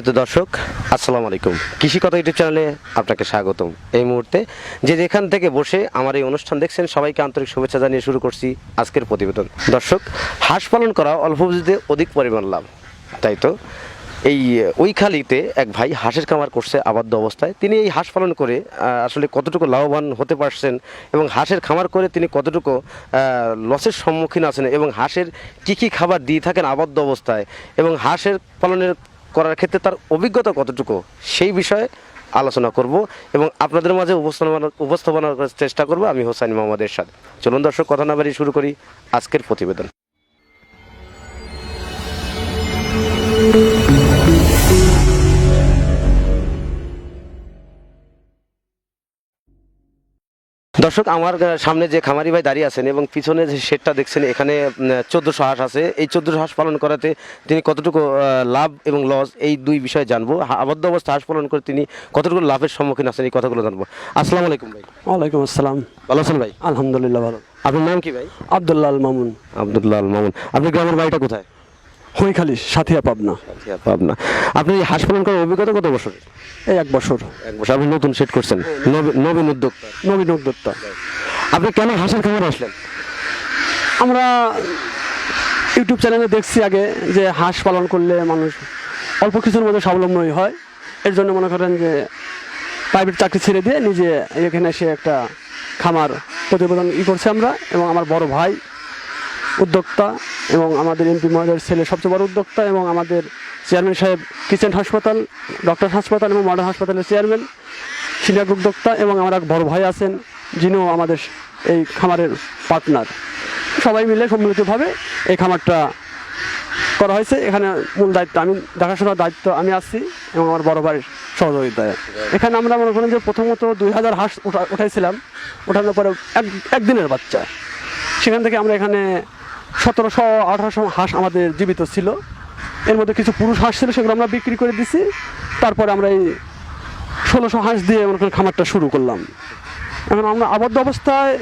সম্মানিত দর্শক, আসসালামু আলাইকুম। কৃষি কথা ইউটিউব চ্যানেলে আপনাকে স্বাগতম। এই মুহূর্তে যে যেখান থেকে বসে আমার এই অনুষ্ঠান দেখছেন, সবাইকে আন্তরিক শুভেচ্ছা জানিয়ে শুরু করছি আজকের প্রতিবেদন। দর্শক, হাঁস পালন করা অল্প পুঁজিতে অধিক পরিমাণ লাভ, তাই তো? এই, ওই খালিতে এক ভাই হাঁসের খামার করছে আবদ্ধ অবস্থায়। তিনি এই হাঁস পালন করে আসলে কতটুকু লাভবান হতে পারছেন এবং হাঁসের খামার করে তিনি কতটুকু লসের সম্মুখীন আছেন এবং হাঁসের কী কী খাবার দিয়ে থাকেন আবদ্ধ অবস্থায় এবং হাঁসের পালনের করার ক্ষেত্রে তার অভিজ্ঞতা কতটুকু সেই বিষয়ে আলোচনা করব এবং আপনাদের মাঝে উপস্থাপনা উপস্থাপনা করার চেষ্টা করব আমি হোসাইন মোহাম্মদ এরশাদ। চলুন দর্শক, কথা না বাড়ি শুরু করি আজকের প্রতিবেদন। দর্শক আমার সামনে যে খামারি ভাই দাঁড়িয়ে আছেন এবং পিছনে যে শেডটা দেখছেন এখানে চোদ্দোশো হাঁস আছে। এই চোদ্দোশো হাঁস পালন করাতে তিনি কতটুকু লাভ এবং লস এই দুই বিষয়ে জানব। আবদ্ধ অবস্থা হাঁস পালন করে তিনি কতটুকু লাভের সম্মুখীন আছেন এই কথাগুলো জানব। আসসালামু আলাইকুম ভাই। ওয়ালাইকুম আসসালাম। ভালো আছেন ভাই? আলহামদুলিল্লাহ ভালো। আপনার নাম কি ভাই? আবদুল্লাহ মামুন। আবদুল্লাহ মামুন। আপনার গ্রামের বাড়িটা কোথায়? হইখালি সাথিয়া পাবনা। পাবনা। আপনি এই হাঁস পালন করার অভিজ্ঞতা কত বছর এই এক বছর। এক বছর। আপনি নতুন সেট করছেন। নবী- নবীন উদ্যোক্তা। নবীন উদ্যোক্তা। আপনি কেন হাঁসের খামার আসলেন? আমরা ইউটিউব চ্যানেলে দেখছি আগে যে হাঁস পালন করলে মানুষ অল্প কিছুর মধ্যে স্বাবলম্বী হয়। এর জন্য মনে করেন যে প্রাইভেট চাকরি ছেড়ে দিয়ে নিজে এখানে এসে একটা খামার প্রতিবেদন ই করছে আমরা এবং আমার বড় ভাই উদ্যোক্তা। এবং আমাদের এমপি মহোদয়ের ছেলে সবচেয়ে বড় উদ্যোক্তা এবং আমাদের চেয়ারম্যান সাহেব কিচেন হাসপাতাল, ডক্টর হাসপাতাল এবং মডার্ন হাসপাতালের চেয়ারম্যান, সিনিয়র উদ্যোক্তা এবং আমার এক বড় ভাই আছেন, যিনিও আমাদের এই খামারের পার্টনার। সবাই মিলে সম্মিলিতভাবে এই খামারটা করা হয়েছে। এখানে মূল দায়িত্ব আমি, দেখাশোনার দায়িত্ব আমি আছি এবং আমার বড় ভাইয়ের সহযোগিতায় এখানে আমরা মনে করেন যে প্রথমত দুই হাজার হাঁস উঠা, উঠাইছিলাম ওঠানোর পরে এক, একদিনের বাচ্চা। সেখান থেকে আমরা এখানে সতেরোশো আঠারোশো হাঁস আমাদের জীবিত ছিল। এর মধ্যে কিছু পুরুষ হাঁস ছিল সেগুলো আমরা বিক্রি করে দিছি। তারপরে আমরা এই ষোলোশো হাঁস দিয়ে মনে করেন খামারটা শুরু করলাম। এখন আমরা আবদ্ধ অবস্থায়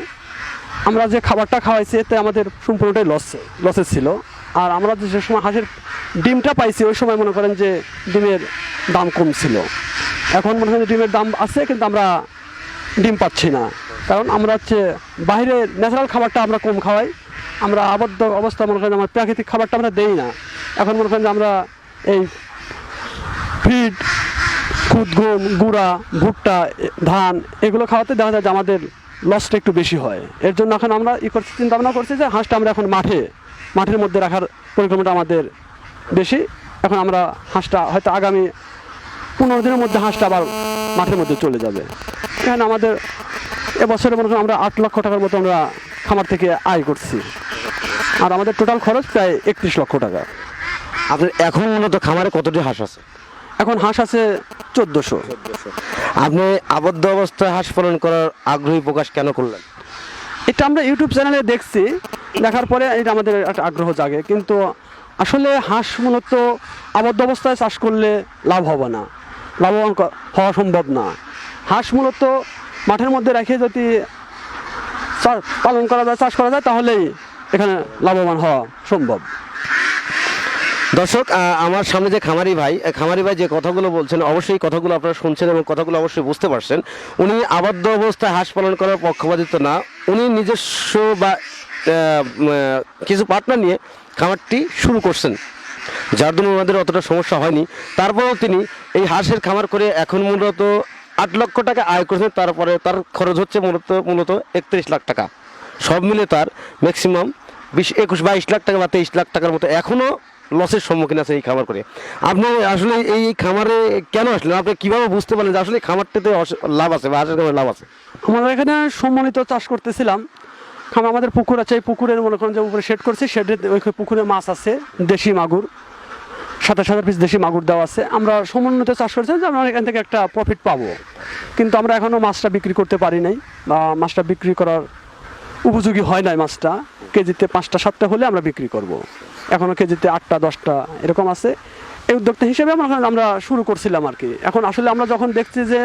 আমরা যে খাবারটা খাওয়াইছি, এতে আমাদের সম্পূর্ণটাই লস লসের ছিল। আর আমরা যে সময় হাঁসের ডিমটা পাইছি, ওই সময় মনে করেন যে ডিমের দাম কম ছিল। এখন মনে হয় ডিমের দাম আছে, কিন্তু আমরা ডিম পাচ্ছি না। কারণ আমরা হচ্ছে বাইরে ন্যাচারাল খাবারটা আমরা কম খাওয়াই। আমরা আবদ্ধ অবস্থা মনে করেন আমার প্রাকৃতিক খাবারটা আমরা দেই না। এখন মনে করেন যে আমরা এই ফিড, খুদ গম গুঁড়া, ভুট্টা, ধান এগুলো খাওয়াতে দেখা যায় যে আমাদের লসটা একটু বেশি হয়। এর জন্য এখন আমরা ই করছি চিন্তা ভাবনা করছি যে হাঁসটা আমরা এখন মাঠে, মাঠের মধ্যে রাখার পরিকল্পনাটা আমাদের বেশি। এখন আমরা হাঁসটা হয়তো আগামী পনেরো দিনের মধ্যে হাঁসটা আবার মাঠের মধ্যে চলে যাবে। এখানে আমাদের এবছরে মনে আমরা আট লক্ষ টাকার মতো আমরা খামার থেকে আয় করছি। আর আমাদের টোটাল খরচ প্রায় একত্রিশ লক্ষ টাকা। আপনার এখন মূলত খামারে কতটি হাঁস আছে? এখন হাঁস আছে চোদ্দোশো। আপনি আবদ্ধ অবস্থায় হাঁস পালন করার আগ্রহী প্রকাশ কেন করলেন? এটা আমরা ইউটিউব চ্যানেলে দেখছি দেখার পরে এটা আমাদের একটা আগ্রহ জাগে। কিন্তু আসলে হাঁস মূলত আবদ্ধ অবস্থায় চাষ করলে লাভ হবে না লাভবান হওয়া সম্ভব না। হাঁস মূলত মাঠের মধ্যে রেখে যদি পালন করা যায় চাষ করা যায় তাহলেই এখানে লাভবান হওয়া সম্ভব। দর্শক আমার সামনে যে খামারি ভাই খামারি ভাই যে কথাগুলো বলছেন, অবশ্যই কথাগুলো আপনারা শুনছেন এবং কথাগুলো অবশ্যই বুঝতে পারছেন। উনি আবদ্ধ অবস্থায় হাঁস পালন করার পক্ষপাতিত্ব না। উনি নিজস্ব বা কিছু পার্টনার নিয়ে খামারটি শুরু করছেন। যার জন্য ওনাদের অতটা সমস্যা হয়নি। তারপরেও তিনি এই হাঁসের খামার করে এখন মূলত আট লক্ষ টাকা আয় করেছেন। তারপরে তার খরচ হচ্ছে মূলত মূলত একত্রিশ লাখ টাকা। সব মিলে তার ম্যাক্সিমাম বিশ, একুশ, বাইশ লাখ টাকা বা তেইশ লাখ টাকার মতো এখনও লসের সম্মুখীন আছে এই খামার করে। আপনি আসলে এই খামারে কেন আসলেন? আপনি কীভাবে বুঝতে পারলেন যে আসলে খামারটাতে লাভ আছে বা খামারে লাভ আছে? আমরা এখানে সম্মানিত চাষ করতেছিলাম। খাম- আমাদের পুকুর আছে, এই পুকুরের মনে করেন যে উপরে শেড করছি শেডের ওই পুকুরে মাছ আছে, দেশি মাগুর, সাতাশ হাজার পিস দেশি মাগুর দেওয়া আছে। আমরা সমন্বিত চাষ করছি যে আমরা এখান থেকে একটা প্রফিট পাবো। কিন্তু আমরা এখনও মাছটা বিক্রি করতে পারি নাই বা মাছটা বিক্রি করার উপযোগী হয় নাই মাছটা, কেজিতে পাঁচটা, সাতটা হলে আমরা বিক্রি করব। এখনও কেজিতে আটটা, দশটা এরকম আছে। এই উদ্যোক্তা হিসেবে আমরা আমরা শুরু করছিলাম আর কি। এখন আসলে আমরা যখন দেখছি যে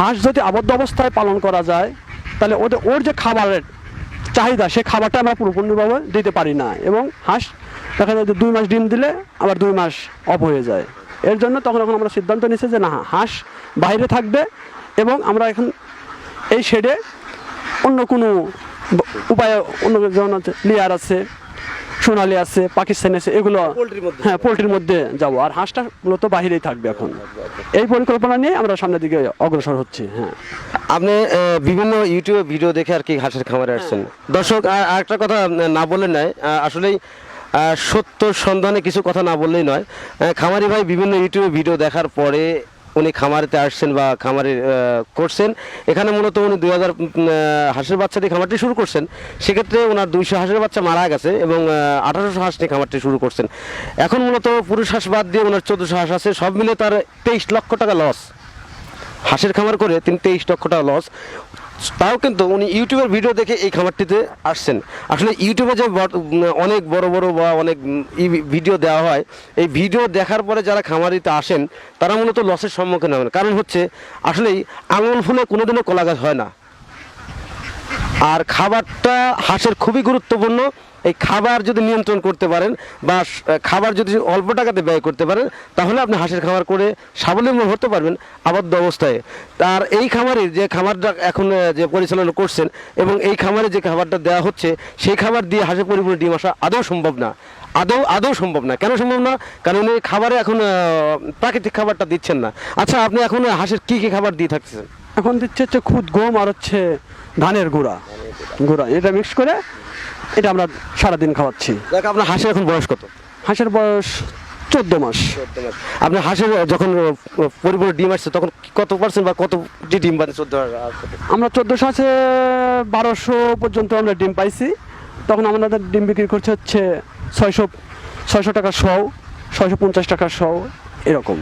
হাঁস যদি আবদ্ধ অবস্থায় পালন করা যায়, তাহলে ওদের ওর যে খাবারের চাহিদা, সে খাবারটা আমরা পুরোপূর্ণভাবে দিতে পারি না। এবং হাঁস দেখা যায় যে দুই মাস ডিম দিলে আবার দুই মাস অফ হয়ে যায়। এর জন্য তখন এখন আমরা সিদ্ধান্ত নিচ্ছি যে না, হাঁস বাইরে থাকবে এবং আমরা এখন এই শেডে অন্য কোনো উপায় অন্য যেমন লিয়ার আছে সোনালি আছে পাকিস্তানি আছে এগুলো হ্যাঁ পোলট্রির মধ্যে যাব। আর হাঁসটা মূলত বাহিরেই থাকবে এখন। এই পরিকল্পনা নিয়ে আমরা সামনের দিকে অগ্রসর হচ্ছি হ্যাঁ। আপনি বিভিন্ন ইউটিউবে ভিডিও দেখে আর কি হাঁসের খামারে আসছেন। দর্শক আর একটা কথা না বলে নয় আসলেই সত্য সন্ধানে কিছু কথা না বললেই নয়। খামারি ভাই বিভিন্ন ইউটিউবে ভিডিও দেখার পরে উনি খামারেতে আসছেন বা খামারে করছেন। এখানে মূলত উনি দু হাজার হাঁসের বাচ্চা দিয়ে খামারটি শুরু করছেন। সেক্ষেত্রে ওনার দুইশো হাঁসের বাচ্চা মারা গেছে এবং আঠারোশো হাঁস নিয়ে খামারটি শুরু করছেন। এখন মূলত পুরুষ হাঁস বাদ দিয়ে ওনার চোদ্দোশো হাঁস আছে। সব মিলে তার তেইশ লক্ষ টাকা লস। হাঁসের খামার করে তিনি তেইশ লক্ষ টাকা লস। তাও কিন্তু উনি ইউটিউবের ভিডিও দেখে এই খামারটিতে আসছেন। আসলে ইউটিউবে যে অনেক বড় বড় বা অনেক ভিডিও দেওয়া হয়, এই ভিডিও দেখার পরে যারা খামারিতে আসেন, তারা মূলত লসের সম্মুখীন হবেন। কারণ হচ্ছে, আসলেই আঙুল ফুলে কোনোদিনও কলা গাছ হয় না। আর খাবারটা হাঁসের খুবই গুরুত্বপূর্ণ। এই খাবার যদি নিয়ন্ত্রণ করতে পারেন বা খাবার যদি অল্প টাকাতে ব্যয় করতে পারেন, তাহলে আপনি হাঁসের খাবার করে স্বাবলম্বী হতে পারবেন আবদ্ধ অবস্থায়। তার এই খামারের যে খাবারটা এখন যে পরিচালনা করছেন এবং এই খামারে যে খাবারটা দেওয়া হচ্ছে, সেই খাবার দিয়ে হাঁসের পরিপূর্ণ ডিম আসা আদৌ সম্ভব না। আদৌ আদৌ সম্ভব না। কেন সম্ভব না? কারণ এই খাবারে এখন প্রাকৃতিক খাবারটা দিচ্ছেন না। আচ্ছা আপনি এখন হাঁসের কী কী খাবার দিয়ে থাকছেন এখন দিচ্ছে হচ্ছে খুদ, গম আর হচ্ছে ধানের গুঁড়া। গুঁড়া। এটা মিক্স করে এটা আমরা সারাদিন খাওয়াচ্ছি। দেখ আপনার হাঁসের এখন বয়স কত? হাঁসের বয়স চোদ্দ মাস। আপনার হাঁসের যখন পরিপূর্ণ ডিম আসছে তখন কত পার্সেন্ট বা কত ডিম বাঁধে চোদ্দ আমরা চোদ্দোশো আছে বারোশো পর্যন্ত আমরা ডিম পাইছি। তখন আমাদের ডিম বিক্রি করছে হচ্ছে ছয়শো ছয়শো টাকা শও ছয়শো পঞ্চাশ টাকা শও এরকম।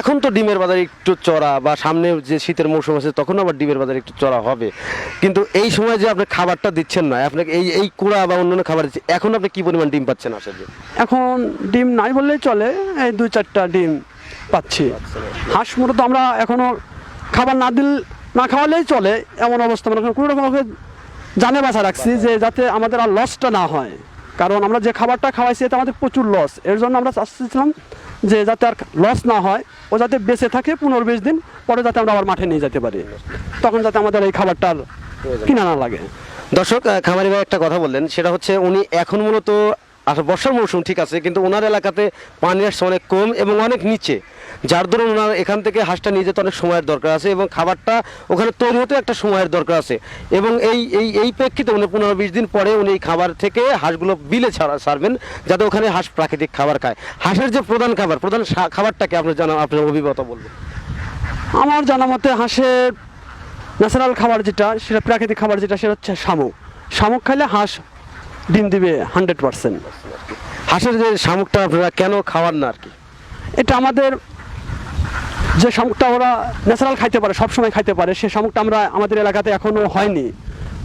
এখন তো ডিমের বাজার একটু চড়া বা সামনে যে শীতের মৌসুম আছে তখন আবার ডিমের বাজার একটু চড়া হবে। কিন্তু এই সময় যে আপনি খাবারটা দিচ্ছেন না আপনাকে এই এই কুড়া বা অন্যান্য খাবার দিচ্ছে এখন আপনি কি পরিমাণ ডিম পাচ্ছেন আসলে এখন ডিম নাই বললেই চলে এই দুই চারটা ডিম পাচ্ছি। হাঁস মূলত আমরা এখনও খাবার না দিল না খাওয়ালেই চলে এমন অবস্থা। মানে কোনো রকম জানে বাঁচা রাখছি যে যাতে আমাদের আর লসটা না হয়। কারণ আমরা যে খাবারটা খাওয়াইছি, এতে আমাদের প্রচুর লস এর জন্য আমরা চাচ্ছিলাম যে যাতে আর লস না হয়, ও যাতে বেঁচে থাকে পনেরো বিশ দিন, পরে যাতে আমরা আবার মাঠে নিয়ে যেতে পারি। তখন যাতে আমাদের এই খাবারটা কিনা না লাগে। দর্শক খামারি ভাই একটা কথা বললেন, সেটা হচ্ছে উনি এখন মূলত আসলে বর্ষার মৌসুম ঠিক আছে, কিন্তু ওনার এলাকাতে পানি আসছে অনেক কম এবং অনেক নিচে। যার দরুন ওনার এখান থেকে হাঁসটা নিয়ে যেতে অনেক সময়ের দরকার আছে এবং খাবারটা ওখানে তৈরি হতে একটা সময়ের দরকার আছে। এবং এই এই এই প্রেক্ষিতে উনি পনেরো বিশ দিন পরে উনি এই খাবার থেকে হাঁসগুলো বিলে ছাড়া ছাড়বেন, যাতে ওখানে হাঁস প্রাকৃতিক খাবার খায়। হাঁসের যে প্রধান খাবার, প্রধান খাবারটাকে আপনি জানা আপনার অভিজ্ঞতা বলবেন। আমার জানা মতে হাঁসের ন্যাচারাল খাবার যেটা, সেটা প্রাকৃতিক খাবার যেটা, সেটা হচ্ছে শামুক। শামুক খাইলে হাঁস ডিম দিবে হান্ড্রেড পার্সেন্ট। হাঁসের যে শামুকটা আপনারা কেন খাওয়ান না আর কি? এটা আমাদের যে শামুকটা ওরা ন্যাচারাল খাইতে পারে সব সময় খাইতে পারে, সে শামুকটা আমরা আমাদের এলাকাতে এখনও হয়নি।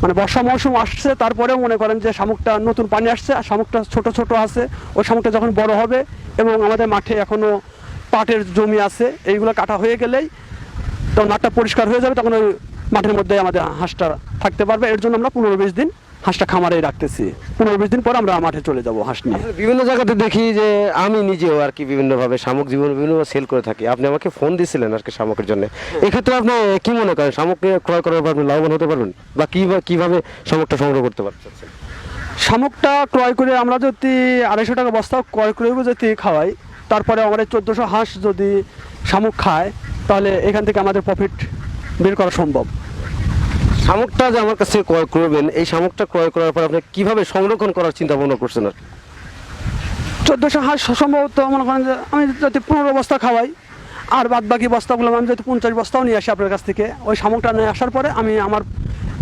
মানে বর্ষা মৌসুম আসছে, তারপরেও মনে করেন যে শামুকটা নতুন পানি আসছে, আর শামুকটা ছোট ছোট আছে, ওই শামুকটা যখন বড় হবে এবং আমাদের মাঠে এখনও পাটের জমি আছে, এইগুলো কাটা হয়ে গেলেই তখন মাঠটা পরিষ্কার হয়ে যাবে, তখন ওই মাঠের মধ্যে আমাদের হাঁসটা থাকতে পারবে। এর জন্য আমরা পনেরো বিশ দিন হাঁসটা খামারেই রাখতেছি। পনেরো বিশ দিন পর আমরা মাঠে চলে যাব হাঁস নিয়ে। বিভিন্ন জায়গাতে দেখি যে আমি নিজেও আর কি বিভিন্নভাবে শামুক জীবন বিভিন্ন সেল করে থাকি। আপনি আমাকে ফোন দিয়েছিলেন আর কি শামুকের জন্য। এক্ষেত্রে আপনি কি মনে করেন? শামুককে ক্রয় করার পর আপনি লাভবান হতে পারবেন? বা কীভাবে কীভাবে শামুকটা সংগ্রহ করতে পারছেন শামুকটা ক্রয় করে আমরা যদি আড়াইশো টাকা বস্তা ক্রয় করে যদি খাওয়াই তারপরে আমাদের চোদ্দোশো হাঁস যদি শামুক খায় তাহলে এখান থেকে আমাদের প্রফিট বের করা সম্ভব। শামুকটা যে আমার কাছে ক্রয় করবেন, এই শামুকটা ক্রয় করার পর আপনি কীভাবে সংরক্ষণ করার চিন্তা ভাবনা করছেন আর? চোদ্দোশো হাঁস সম্ভবত মনে করেন যে আমি যদি পনেরো বস্তা খাওয়াই, আর বাদ বাকি বস্তাগুলো আমি যদি পঞ্চাশ বস্তাও নিয়ে আসি আপনার কাছ থেকে, ওই শামুকটা নিয়ে আসার পরে আমি আমার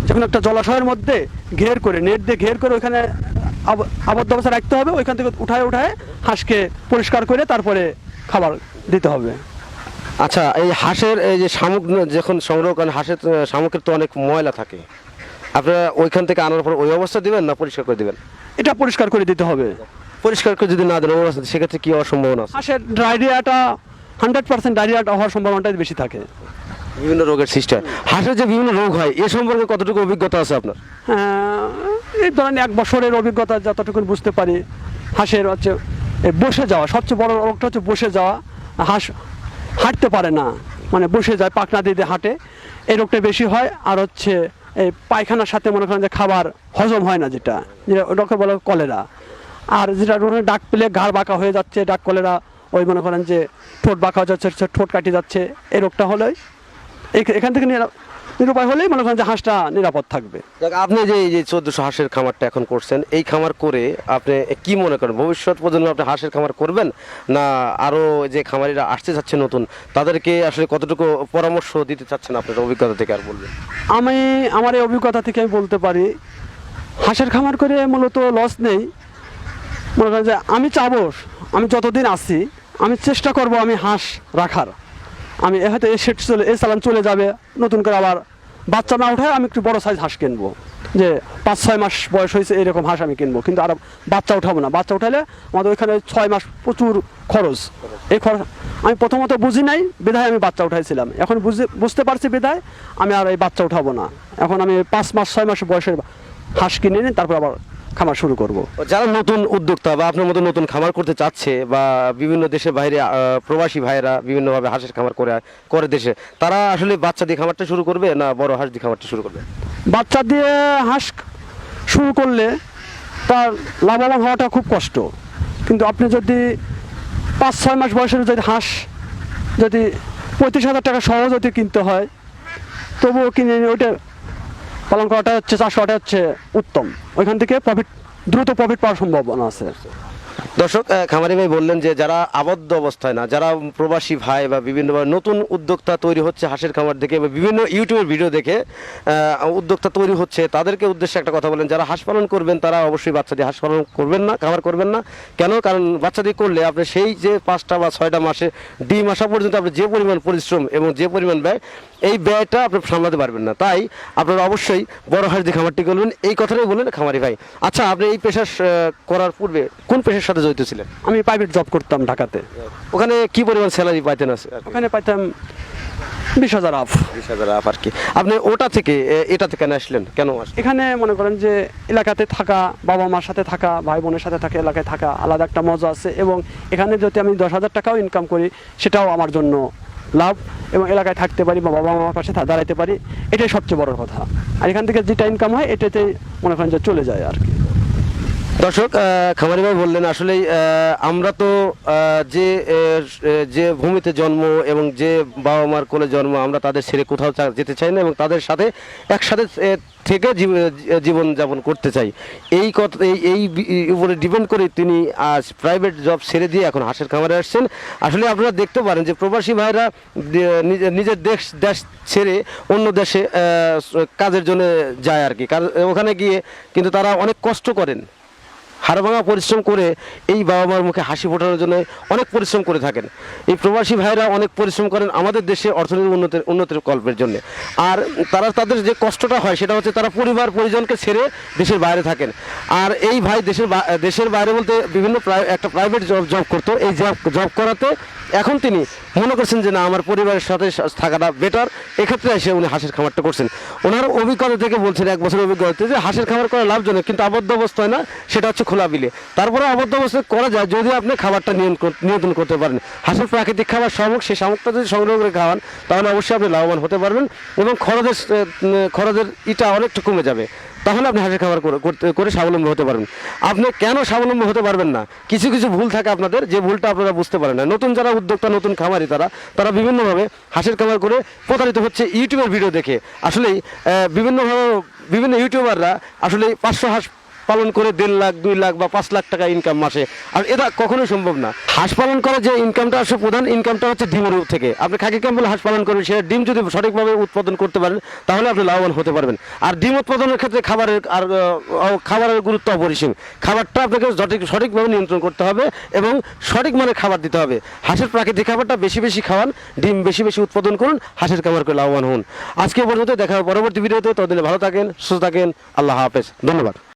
যখন একটা জলাশয়ের মধ্যে ঘের করে, নেট দিয়ে ঘের করে ওইখানে আব- আবদ্ধ অবস্থা রাখতে হবে, ওইখান থেকে উঠায় উঠায় হাঁসকে পরিষ্কার করে তারপরে খাবার দিতে হবে আচ্ছা এই হাঁসের এই যে শামুক যখন সংগ্রহ করেন হাঁসের শামুকের তো অনেক ময়লা থাকে। আপনারা ওইখান থেকে আনার পর ওই অবস্থা দিবেন না পরিষ্কার করে দিবেন? এটা পরিষ্কার করে দিতে হবে। পরিষ্কার করে যদি না দেন অবস্থা সেক্ষেত্রে কি হওয়ার সম্ভাবনা আছে? হাঁসের ডায়রিয়াটা হান্ড্রেড পার্সেন্ট ডায়রিয়াটা হওয়ার সম্ভাবনাটাই বেশি থাকে। বিভিন্ন রোগের সৃষ্টি হয়। হাঁসের যে বিভিন্ন রোগ হয় এ সম্পর্কে কতটুকু অভিজ্ঞতা আছে আপনার? এই ধরেন এক বছরের অভিজ্ঞতা যতটুকু বুঝতে পারি হাঁসের হচ্ছে বসে যাওয়া সবচেয়ে বড় রোগটা হচ্ছে বসে যাওয়া। হাঁস হাঁটতে পারে না। মানে বসে যায়, পাখনা দিয়ে হাঁটে। এই রোগটা বেশি হয়, আর হচ্ছে এই পায়খানার সাথে মনে করেন যে খাবার হজম হয় না যেটা যেটা ওটাকে বলে কলেরা। আর যেটা ডাক পেলে ঘাড় বাঁকা হয়ে যাচ্ছে ডাক কলেরা, ওই মনে করেন যে ঠোঁট বাঁকা হয়ে যাচ্ছে, ঠোঁট কাটি যাচ্ছে, এই রোগটা হলেই। এখান থেকে নিরা- নিরুপায় হলেই মনে করেন যে হাঁসটা নিরাপদ থাকবে। আপনি যে এই যে চোদ্দশো হাঁসের খামারটা এখন করছেন এই খামার করে আপনি কি মনে করেন ভবিষ্যৎ প্রজন্মে আপনি হাঁসের খামার করবেন? না আরও যে খামারিরা আসতে যাচ্ছে নতুন তাদেরকে আসলে কতটুকু পরামর্শ দিতে চাচ্ছেন আপনার অভিজ্ঞতা থেকে আর বলবেন? আমি আমার এই অভিজ্ঞতা থেকে আমি বলতে পারি হাঁসের খামার করে মূলত লস নেই। মনে করেন যে আমি চাবো আমি যতদিন আছি আমি চেষ্টা করব আমি হাঁস রাখার। আমি এ হয়তো এই সেট চলে এই চালান চলে যাবে। নতুন করে আবার বাচ্চা না উঠায় আমি একটু বড় সাইজ হাঁস কিনবো। যে পাঁচ, ছয় মাস বয়স হয়েছে এরকম হাঁস আমি কিনবো। কিন্তু আর বাচ্চা উঠাবো না। বাচ্চা উঠালে আমাদের ওইখানে ছয় মাস প্রচুর খরচ। এই খরচ আমি প্রথমত বুঝি নাই, বিধায় আমি বাচ্চা উঠাইছিলাম। এখন বুঝে বুঝতে পারছি বিধায়, আমি আর এই বাচ্চা উঠাবো না। এখন আমি পাঁচ মাস, ছয় মাস বয়সের হাঁস কিনে নিই, তারপর আবার খামার শুরু করব। যারা নতুন উদ্যোক্তা বা আপনার মতো নতুন খামার করতে চাচ্ছে বা বিভিন্ন দেশের বাইরে প্রবাসী ভাইয়েরা বিভিন্নভাবে হাঁসের খামার করে করে দেশে তারা আসলে বাচ্চা দিয়ে খামারটা শুরু করবে না বড় হাঁস দিয়ে খামারটা শুরু করবে বাচ্চা দিয়ে হাঁস শুরু করলে তার লাভবান হওয়াটা খুব কষ্ট কিন্তু আপনি যদি পাঁচ ছয় মাস বয়সের যদি হাঁস যদি পঁয়ত্রিশ হাজার টাকা সহ যদি কিনতে হয় তবুও কিনে ওইটা পালন করাটা হচ্ছে, চাষ করাটা হচ্ছে উত্তম। ওইখান থেকে প্রফিট দ্রুত প্রফিট পাওয়ার সম্ভাবনা আছে। দর্শক খামারি ভাই বললেন যে যারা আবদ্ধ অবস্থায় না, যারা প্রবাসী ভাই বা বিভিন্ন নতুন উদ্যোক্তা তৈরি হচ্ছে হাঁসের খামার দেখে বা বিভিন্ন ইউটিউবের ভিডিও দেখে উদ্যোক্তা তৈরি হচ্ছে, তাদেরকে উদ্দেশ্যে একটা কথা বলেন, যারা হাঁস পালন করবেন তারা অবশ্যই বাচ্চা দিয়ে হাঁস পালন করবেন না, খামার করবেন না। কেন? কারণ বাচ্চা দিয়ে করলে আপনি সেই যে পাঁচটা বা ছয়টা মাসে ডিম আসা পর্যন্ত আপনি যে পরিমাণ পরিশ্রম এবং যে পরিমাণ ব্যয় এই ব্যয়টা আপনি সামলাতে পারবেন না। তাই আপনারা অবশ্যই বড় হাঁস দিয়ে খামারটি করবেন। এই কথাটাই বললেন খামারি ভাই। আচ্ছা আপনি এই পেশা করার পূর্বে কোন পেশার সাথে জড়িত ছিলেন? আমি প্রাইভেট জব করতাম ঢাকাতে। ওখানে কি পরিমাণ স্যালারি পাইতেন আছে ওখানে পাইতাম বিশ হাজার আফ। বিশ হাজার আপ আর কি। আপনি ওটা থেকে এ- এটাতে কেন আসলেন? কেন এখানে মনে করেন যে এলাকাতে থাকা বাবা মার সাথে থাকা ভাই বোনের সাথে থাকা এলাকায় থাকা আলাদা একটা মজা আছে। এবং এখানে যদি আমি দশ হাজার টাকাও ইনকাম করি সেটাও আমার জন্য লাভ এবং এলাকায় থাকতে পারি বা বাবা মামার পাশে দাঁড়াইতে পারি, এটাই সবচেয়ে বড় কথা। আর এখান থেকে যেটা ইনকাম হয় এটাতে মনে করেন যে চলে যায় আর কি। দর্শক খামারি ভাই বললেন আসলে আমরা তো যে যে ভূমিতে জন্ম এবং যে বাবা মার কোলে জন্ম, আমরা তাদের ছেড়ে কোথাও যেতে চাই না এবং তাদের সাথে একসাথে থেকে জীবন যাপন করতে চাই। এই কথা এই উপরে ডিপেন্ড করে তিনি আজ প্রাইভেট জব ছেড়ে দিয়ে এখন হাঁসের খামারে আসছেন। আসলে আপনারা দেখতে পারেন যে প্রবাসী ভাইরা নিজের দেশ দেশ ছেড়ে অন্য দেশে কাজের জন্য যায় আর কি। ওখানে গিয়ে কিন্তু তারা অনেক কষ্ট করেন। হাড়ভাঙা পরিশ্রম করে এই বাবা মার মুখে হাসি ফোটানোর জন্য অনেক পরিশ্রম করে থাকেন। এই প্রবাসী ভাইরা অনেক পরিশ্রম করেন আমাদের দেশে অর্থনৈতিক উন্নতির উন্নতির কল্পের জন্য। আর তারা তাদের যে কষ্টটা হয় সেটা হচ্ছে তারা পরিবার পরিজনকে ছেড়ে দেশের বাইরে থাকেন। আর এই ভাই দেশের দেশের বাইরে বলতে বিভিন্ন একটা প্রাইভেট জব জব করতো। এই জব জব করাতে এখন তিনি মনে করছেন যে না, আমার পরিবারের সাথে থাকাটা বেটার এক্ষেত্রে এসে উনি হাঁসের খামারটা করছেন। ওনার অভিজ্ঞতা থেকে বলছেন, এক বছরের অভিজ্ঞতা যে হাঁসের খামার করা লাভজনক, কিন্তু আবদ্ধ অবস্থায় না, সেটা হচ্ছে খোলা বিলে তারপরে আবদ্ধ অবস্থায় করা যায় যদি আপনি খাবারটা নিয়ন্ত্রণ করতে পারেন। হাঁসের প্রাকৃতিক খাবার শামুক সেই শামুকটা যদি সংগ্রহ করে খাওয়ান, তাহলে অবশ্যই আপনি লাভবান হতে পারবেন এবং খরচের খরচের ইটা অনেকটা কমে যাবে। তাহলে আপনি হাঁসের খাবার করে স্বাবলম্বী হতে পারবেন। আপনি কেন স্বাবলম্বী হতে পারবেন না? কিছু কিছু ভুল থাকে আপনাদের, যে ভুলটা আপনারা বুঝতে পারেন না। নতুন যারা উদ্যোক্তা, নতুন খামারি তারা তারা বিভিন্নভাবে হাঁসের খামার করে প্রতারিত হচ্ছে ইউটিউবের ভিডিও দেখে। আসলেই বিভিন্নভাবে, বিভিন্ন ইউটিউবাররা আসলে পাঁচশো হাঁস পালন করে দেড় লাখ, দুই লাখ বা পাঁচ লাখ টাকা ইনকাম মাসে। আর এটা কখনোই সম্ভব না। হাঁস পালন করা যে ইনকামটা আসলে প্রধান ইনকামটা হচ্ছে ডিমের থেকে। আপনি খাকি ক্যাম্পেল হাঁস পালন করবেন সেটা ডিম যদি সঠিকভাবে উৎপাদন করতে পারেন, তাহলে আপনি লাভবান হতে পারবেন। আর ডিম উৎপাদনের ক্ষেত্রে খাবারের, আর খাবারের গুরুত্ব অপরিসীম। খাবারটা আপনাকে সঠিক, সঠিকভাবে নিয়ন্ত্রণ করতে হবে এবং সঠিক মানে খাবার দিতে হবে। হাঁসের প্রাকৃতিক খাবারটা বেশি বেশি খাওয়ান, ডিম বেশি বেশি উৎপাদন করুন, হাঁসের খাবার করে লাভবান হন। আজকে পর্যন্ত দেখা পরবর্তী ভিডিওতে। ততদিনে ভালো থাকেন, সুস্থ থাকেন, আল্লাহ হাফেজ। ধন্যবাদ।